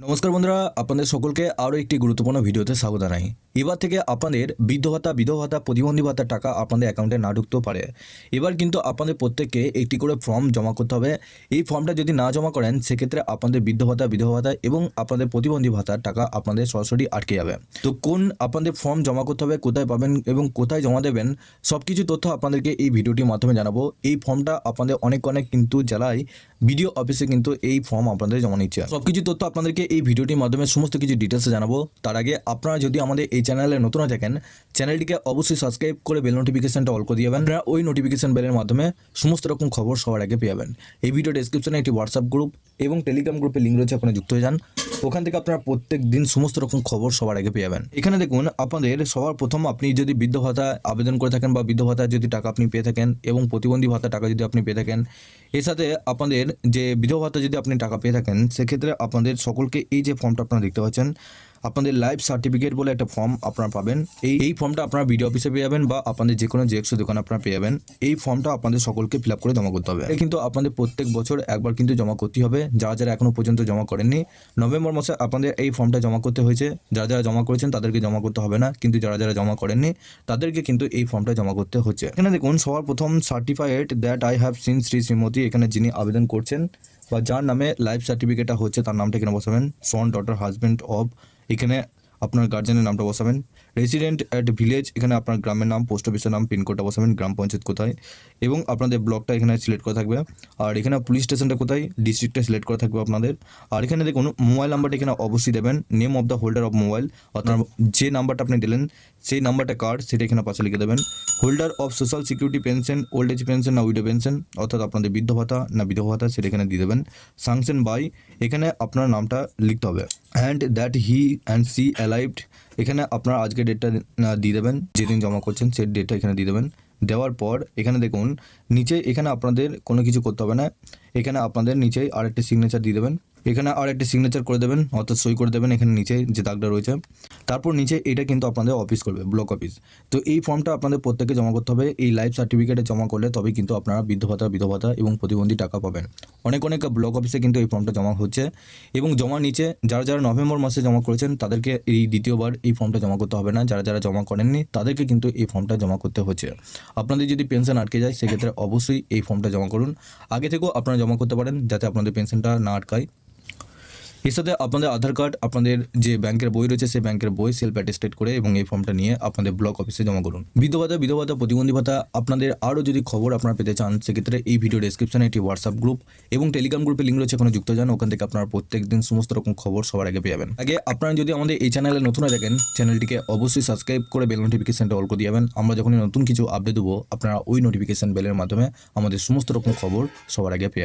নমস্কার বন্ধুরা আপনাদের সকলকে আরও একটি গুরুত্বপূর্ণ ভিডিওতে স্বাগত জানাই। এবার থেকে আপনাদের বৃদ্ধ ভাতা বিধবা ভাতা প্রতিবন্ধী ভাতার টাকা আপনাদের অ্যাকাউন্টে না ঢুকতেও পারে। এবার কিন্তু আপনাদের প্রত্যেককে একটি করে ফর্ম জমা করতে হবে। এই ফর্মটা যদি না জমা করেন, সেক্ষেত্রে আপনাদের বৃদ্ধ ভাতা বিধবা ভাতা এবং আপনাদের প্রতিবন্ধী ভাতার টাকা আপনাদের সরাসরি আটকে যাবে। তো কোন আপনাদের ফর্ম জমা করতে হবে, কোথায় পাবেন এবং কোথায় জমা দেবেন সব কিছু তথ্য আপনাদেরকে এই ভিডিওটির মাধ্যমে জানাব। এই ফর্মটা আপনাদের অনেক অনেক কিন্তু জেলায় বিডিও অফিসে কিন্তু এই ফর্ম আপনাদের জমা নিচ্ছে। সব কিছু তথ্য আপনাদেরকে এই ভিডিওটির মাধ্যমে, সমস্ত কিছু ডিটেলসে জানাব। তার আগে আপনারা যদি আমাদের এই চ্যানেলে নতুন হয়ে থাকেন, চ্যানেলটিকে অবশ্যই সাবস্ক্রাইব করে বেল নোটিফিকেশনটা অল করে দিয়ে যাবেন। ওই নোটিফিকেশন বেলের মাধ্যমে সমস্ত রকম খবর সবার আগে পেয়ে যাবেন। এই ভিডিও ডেসক্রিপশনে একটি হোয়াটসঅ্যাপ গ্রুপ এবং টেলিগ্রাম গ্রুপের লিঙ্ক রয়েছে আপনারা যুক্ত হয়ে যান। ওখান থেকে আপনারা প্রত্যেক দিন সমস্ত রকম খবর সবার আগে পেয়ে যাবেন। এখানে দেখুন, আপনাদের সবার প্রথম আপনি যদি বৃদ্ধ ভাতা আবেদন করে থাকেন বা বৃদ্ধ ভাতার যদি টাকা আপনি পেয়ে থাকেন এবং প্রতিবন্ধী ভাতা টাকা যদি আপনি পেয়ে থাকেন, এর সাথে আপনাদের যে বিধবা ভাতা যদি আপনি টাকা পেয়ে থাকেন, সেক্ষেত্রে আপনাদের সকলকে এই যে ফর্মটা আপনারা দেখতে পাচ্ছেন আপনাদের লাইফ সার্টিফিকেট বলে একটা ফর্ম আপনারা পাবেন। এই এই ফর্মটা আপনারা বিডিও অফিসে পেয়ে যাবেন বা আপনাদের যে কোনো জেক্সো দোকানে আপনারা পেয়ে যাবেন। এই ফর্মটা আপনাদের সকলকে ফিল করে জমা করতে হবে। কিন্তু আপনাদের প্রত্যেক বছর একবার কিন্তু জমা করতে হবে। যারা যারা এখনও পর্যন্ত জমা করেননি, নভেম্বর মাসে আপনাদের এই ফর্মটা জমা করতে হয়েছে। যারা যারা জমা করেছেন তাদেরকে জমা করতে হবে না। কিন্তু যারা যারা জমা করেননি, তাদেরকে কিন্তু এই ফর্মটা জমা করতে হচ্ছে। এখানে দেখুন, সবার প্রথম certified that I have seen Shri Shrimati এখানে যিনি আবেদন করছেন বা যার নামে লাইফ সার্টিফিকেটটা হচ্ছে, তার নামটা এখানে বসাবেন সন ডটার হাজব্যান্ড অফ এখানে আপনার গার্জেনের নামটা বসাবেন। রেসিডেন্ট অ্যাট ভিলেজ এখানে আপনার গ্রামের নাম পোস্ট অফিসের নাম পিনকোডটা বসাবেন, গ্রাম পঞ্চায়েত কোথায়। এবং আপনাদের ব্লকটা এখানে সিলেক্ট করা থাকবে। আর এখানে পুলিশ স্টেশনটা কোথায় ডিস্ট্রিক্টটা সিলেক্ট করা থাকবে আপনাদের। আর এখানে দেখুন মোবাইল নাম্বারটা এখানে অবশ্যই দেবেন। Name of the holder of mobile আপনার যে নাম্বারটা আপনি দিলেন, সেই নাম্বারটা কার্ড সেটা এখানে পাশে লিখে দেবেন। Holder of social security pension old age pension না উইডো পেনশন অর্থাৎ আপনাদের বৃদ্ধ ভাতা না বিধবা ভাতা, সেটা এখানে দিয়ে দেবেন। সাংশন বাই এখানে আপনার নামটা লিখতে হবে। And that he and she alived এখানে আপনার আজকে ডেটটা দিয়ে দেবেন, যেদিন জমা করছেন সেই ডেটটা এখানে দিয়ে দেবেন। দেওয়ার পর এখানে দেখুন, নিচে এখানে আপনাদের কোনো কিছু করতে হবে না। এখানে আপনাদের নিচে আরেকটি সিগনেচার দিয়ে দেবেন। এখানে আর একটি সিগনেচার করে দেবেন, অর্থাৎ সই করে দেবেন, এখানে নিচে যে দাগটা রয়েছে। তারপর নিচে এটা কিন্তু আপনাদের অফিস করবে ব্লক অফিস তো এই ফর্মটা আপনাদের প্রত্যেকে জমা করতে হবে। এই লাইফ সার্টিফিকেটে জমা করলে তবেই কিন্তু আপনারা বৃদ্ধ ভাতা বিধবা ভাতা এবং প্রতিবন্ধী টাকা পাবেন। অনেক অনেক ব্লক অফিসে কিন্তু এই ফর্মটা জমা হচ্ছে। এবং জমা নিচে যারা যারা নভেম্বর মাসে জমা করেছেন, তাদেরকে এই দ্বিতীয়বার এই ফর্মটা জমা করতে হবে না। যারা যারা জমা করেননি, তাদেরকে কিন্তু এই ফর্মটা জমা করতে হচ্ছে। আপনাদের যদি পেনশন আটকে যায়, সেক্ষেত্রে অবশ্যই এই ফর্মটা জমা করুন। আগে থেকেও আপনারা জমা করতে পারেন, যাতে আপনাদের পেনশনটা না আটকায়। এর সাথে আপনাদের আধার কার্ড, আপনাদের যে ব্যাংকের বই রয়েছে, সেই ব্যাংকের বই সেলফ অ্যাটেস্টেড করে এবং এই ফর্মটা নিয়ে আপনাদের ব্লক অফিসে জমা করুন। বিধবাতা বিধবাতা প্রতিবন্ধী ভাতা, আপনাদের আরও যদি খবর আপনারা পেতে চান, সেক্ষেত্রে এই ভিডিও ডেসক্রিপশনে একটি হোয়াটসঅ্যাপ গ্রুপ এবং টেলিগ্রাম গ্রুপে লিঙ্ক রয়েছে ওখানে যুক্ত যান। ওখান থেকে আপনারা প্রত্যেক দিন সমস্ত রকম খবর সবার আগে পেয়ে যাবেন। আগে আপনারা যদি আমাদের এই চ্যানেলে নতুন হয়ে থাকেন চ্যানেলটিকে অবশ্যই সাবস্ক্রাইব করে বেল নোটিফিকেশনটা অল করে দিয়ে আমরা যখনই নতুন কিছু আপডেট দেবো, আপনারা ওই নোটিফিকেশন বেলের মাধ্যমে আমাদের সমস্ত রকম খবর সবার আগে পেয়ে